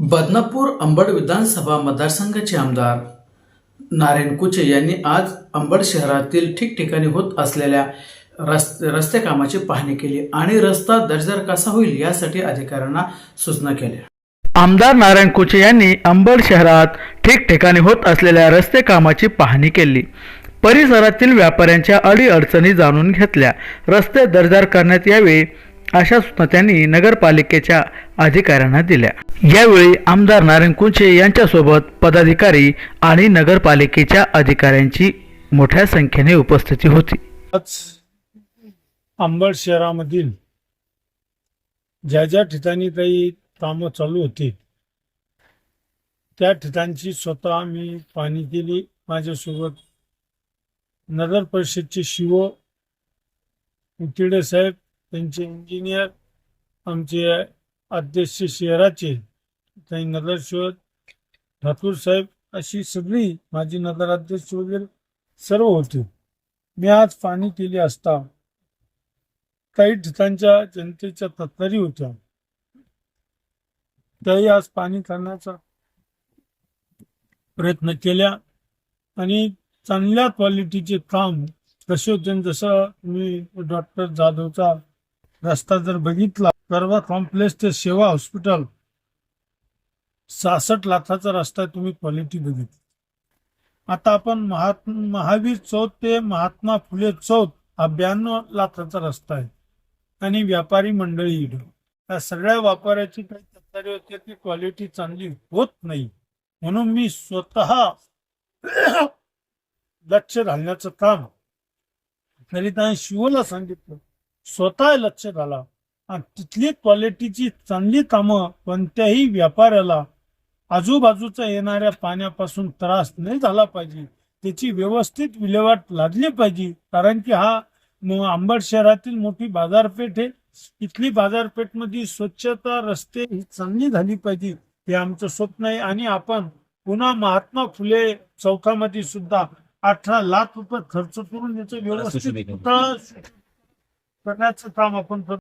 बदनापूर अंबड विधानसभा मतदारसंघाचे आमदार नारायण कुचे यांनी आज अंबड शहरातील ठिकठिकाणी होत असलेल्या रस रस्ते कामाची पाहणी केली आणि रस्ता दर्जेदार कसा होईल यासाठी अधिकाऱ्यांना सूचना केल्या. आमदार नारायण कुचे यांनी अंबड शहरात ठिकठिकाणी होत असलेल्या रस्ते कामाची पाहणी केली. परिसरातील व्यापाऱ्यांच्या अडीअडचणी जाणून घेतल्या. रस्ते दर्जार करण्यात यावे अशा सूचना त्यांनी नगरपालिकेच्या अधिकाऱ्यांना दिल्या. यावेळी आमदार नारायण कुंचे यांच्यासोबत पदाधिकारी आणि नगरपालिकेच्या अधिकाऱ्यांची मोठ्या संख्येने उपस्थिती होती. आज अंबड शहरामधील ज्या ज्या ठिकाणी काही कामं चालू होती त्या ठिकाणची स्वतः मी पाहणी केली. माझ्यासोबत नगर परिषदचे शिव उतिडे साहेब त्यांचे इंजिनियर आमचे अध्यक्ष शहराचे काही नगरसेवक ठाकूर साहेब अशी सगळी माझी नगराध्यक्ष वगैरे सर्व होते. मी आज पाणी केली असता काही ठिकाणच्या जनतेच्या तक्रारी होत्या. त्याही आज पाणी करण्याचा प्रयत्न केल्या आणि चांगल्या क्वालिटीचे काम कसे होते आणि जसं तुम्ही डॉक्टर जाधवचा रस्ता जर बघितला कर्वा कॉम्प्लेक्स ते सेवा हॉस्पिटल सहासष्ट लाखाचा रस्ता आहे, तुम्ही क्वालिटी बघितली. आता आपण महात्मा महावीर चौक ते महात्मा फुले चौक हा ब्याण्णव लाखाचा रस्ता आहे. आणि व्यापारी मंडळी या सगळ्या व्यापाऱ्याची काही तक्रारी होती ती क्वालिटी चांगली होत नाही. म्हणून मी स्वतः लक्ष घालण्याचं काम करीत शिवला सांगितलं. स्वतः लक्ष घाला आणि तिथली क्वालिटीची चांगली कामं कोणत्याही व्यापाऱ्याला आजूबाजूचा येणाऱ्या पाण्यापासून त्रास नाही झाला पाहिजे. त्याची व्यवस्थित विल्हेवाट लागली पाहिजे. कारण की हा अंबड शहरातील मोठी बाजारपेठ आहे. इथली बाजारपेठमध्ये स्वच्छता रस्ते ही चांगली झाली पाहिजे. हे आमचं स्वप्न आहे. आणि आपण पुन्हा महात्मा फुले चौकामध्ये सुद्धा अठरा लाख रुपये खर्च करून याचं व्यवस्थित करण्याचं काम आपण करतो